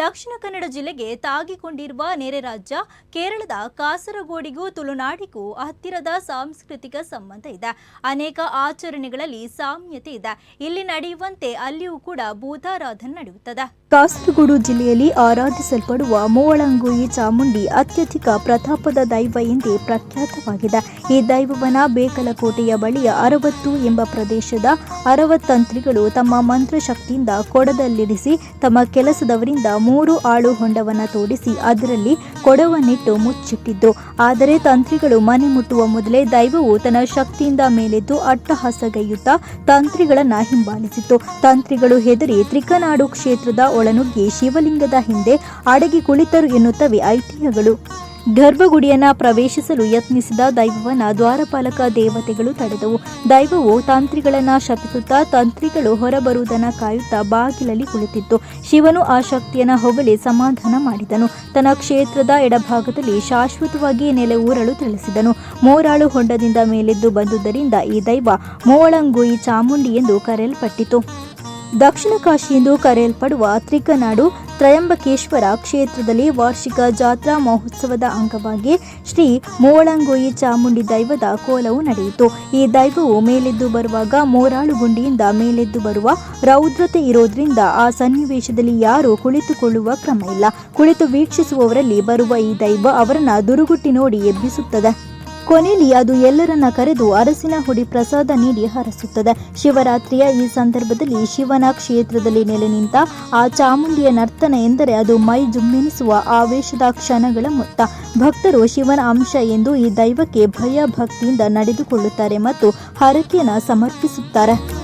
ದಕ್ಷಿಣ ಕನ್ನಡ ಜಿಲ್ಲೆಗೆ ತಾಗಿಕೊಂಡಿರುವ ನೆರೆ ರಾಜ್ಯ ಕೇರಳದ ಕಾಸರಗೋಡಿಗೂ ತುಳುನಾಡಿಗೂ ಹತ್ತಿರದ ಸಾಂಸ್ಕೃತಿಕ ಸಂಬಂಧ ಇದೆ. ಅನೇಕ ಆಚರಣೆಗಳಲ್ಲಿ ಸಾಮ್ಯತೆ ಇದೆ. ಇಲ್ಲಿ ನಡೆಯುವಂತೆ ಅಲ್ಲಿಯೂ ಕೂಡ ಭೂತಾರಾಧನೆ ನಡೆಯುತ್ತದೆ. ಕಾಸರಗೋಡು ಜಿಲ್ಲೆಯಲ್ಲಿ ಆರಾಧಿಸಲ್ಪಡುವ ಮೂವಳಂಗುಯಿ ಚಾಮುಂಡಿ ಅತ್ಯಧಿಕ ಪ್ರತಾಪದ ದೈವ ಎಂದೇ ಪ್ರಖ್ಯಾತವಾಗಿದೆ. ಈ ದೈವವನ ಬೇಕಲಕೋಟೆಯ ಬಳಿಯ ಅರವತ್ತು ಎಂಬ ಪ್ರದೇಶದ ಅರವತ್ತಂತ್ರಿಗಳು ತಮ್ಮ ಮಂತ್ರಶಕ್ತಿಯಿಂದ ಕೊಡದಲ್ಲಿರಿಸಿ ತಮ್ಮ ಕೆಲಸದವರಿಂದ ಮೂರು ಆಳು ಹೊಂಡವನ್ನ ತೋಡಿಸಿ ಅದರಲ್ಲಿ ಕೊಡವನ್ನಿಟ್ಟು ಮುಚ್ಚಿಟ್ಟಿದ್ದು. ಆದರೆ ತಂತ್ರಿಗಳು ಮನೆ ಮುಟ್ಟುವ ಮೊದಲೇ ದೈವವು ತನ್ನ ಶಕ್ತಿಯಿಂದ ಮೇಲೆದ್ದು ಅಟ್ಟಹಾಸಗೈಯುತ್ತಾ ತಂತ್ರಿಗಳನ್ನ ಹಿಂಬಾಲಿಸಿತ್ತು. ತಂತ್ರಿಗಳು ಹೆದರಿ ತ್ರಿಕನಾಡು ಕ್ಷೇತ್ರದ ಒಳನುಗ್ಗಿ ಶಿವಲಿಂಗದ ಹಿಂದೆ ಅಡಗಿ ಕುಳಿತರು ಎನ್ನುತ್ತವೆ ಐತಿಹ್ಯಗಳು. ಗರ್ಭಗುಡಿಯನ್ನ ಪ್ರವೇಶಿಸಲು ಯತ್ನಿಸಿದ ದೈವವನ್ನ ದ್ವಾರಪಾಲಕ ದೇವತೆಗಳು ತಡೆದವು. ದೈವವು ತಾಂತ್ರಿಗಳನ್ನ ಶಪಿಸುತ್ತಾ ತಂತ್ರಿಗಳು ಹೊರಬರುವುದನ್ನು ಕಾಯುತ್ತಾ ಬಾಗಿಲಲ್ಲಿ ಕುಳಿತಿತ್ತು. ಶಿವನು ಆ ಶಕ್ತಿಯನ್ನ ಹೊಗಳಿ ಸಮಾಧಾನ ಮಾಡಿದನು. ತನ್ನ ಕ್ಷೇತ್ರದ ಎಡಭಾಗದಲ್ಲಿ ಶಾಶ್ವತವಾಗಿ ನೆಲೆ ಊರಲು ತಿಳಿಸಿದನು. ಮೋರಾಳು ಹೊಂಡದಿಂದ ಮೇಲೆದ್ದು ಬಂದುದರಿಂದ ಈ ದೈವ ಮೋಳಂಗುಯಿ ಚಾಮುಂಡಿ ಎಂದು ಕರೆಯಲ್ಪಟ್ಟಿತು. ದಕ್ಷಿಣ ಕಾಶಿ ಎಂದು ಕರೆಯಲ್ಪಡುವ ತ್ರಿಕನಾಡು ತ್ರಯಂಬಕೇಶ್ವರ ಕ್ಷೇತ್ರದಲ್ಲಿ ವಾರ್ಷಿಕ ಜಾತ್ರಾ ಮಹೋತ್ಸವದ ಅಂಗವಾಗಿ ಶ್ರೀ ಮೋಳಂಗೋಯಿ ಚಾಮುಂಡಿ ದೈವದ ಕೋಲವು ನಡೆಯಿತು. ಈ ದೈವವು ಮೇಲೆದ್ದು ಬರುವಾಗ ಮೋರಾಳು ಗುಂಡಿಯಿಂದ ಮೇಲೆದ್ದು ಬರುವ ರೌದ್ರತೆ ಇರೋದ್ರಿಂದ ಆ ಸನ್ನಿವೇಶದಲ್ಲಿ ಯಾರೂ ಕುಳಿತುಕೊಳ್ಳುವ ಕ್ರಮ ಇಲ್ಲ. ಕುಳಿತು ವೀಕ್ಷಿಸುವವರಲ್ಲಿ ಬರುವ ಈ ದೈವ ಅವರನ್ನ ದುರುಗುಟ್ಟಿ ನೋಡಿ ಎಬ್ಬಿಸುತ್ತದೆ. ಕೊನೆಯಲ್ಲಿ ಅದು ಎಲ್ಲರನ್ನ ಕರೆದು ಅರಸಿನ ಹುಡಿ ಪ್ರಸಾದ ನೀಡಿ ಹರಸುತ್ತದೆ. ಶಿವರಾತ್ರಿಯ ಈ ಸಂದರ್ಭದಲ್ಲಿ ಶಿವನ ಕ್ಷೇತ್ರದಲ್ಲಿ ನೆಲೆ ನಿಂತ ಆ ಚಾಮುಂಡಿಯ ನರ್ತನ ಎಂದರೆ ಅದು ಮೈ ಜುಮ್ಮೆನಿಸುವ ಆವೇಶದ ಕ್ಷಣಗಳ ಮೊತ್ತ. ಭಕ್ತರು ಶಿವನ ಅಂಶ ಎಂದು ಈ ದೈವಕ್ಕೆ ಭಯ ಭಕ್ತಿಯಿಂದ ನಡೆದುಕೊಳ್ಳುತ್ತಾರೆ ಮತ್ತು ಹರಕೆಯನ್ನು ಸಮರ್ಪಿಸುತ್ತಾರೆ.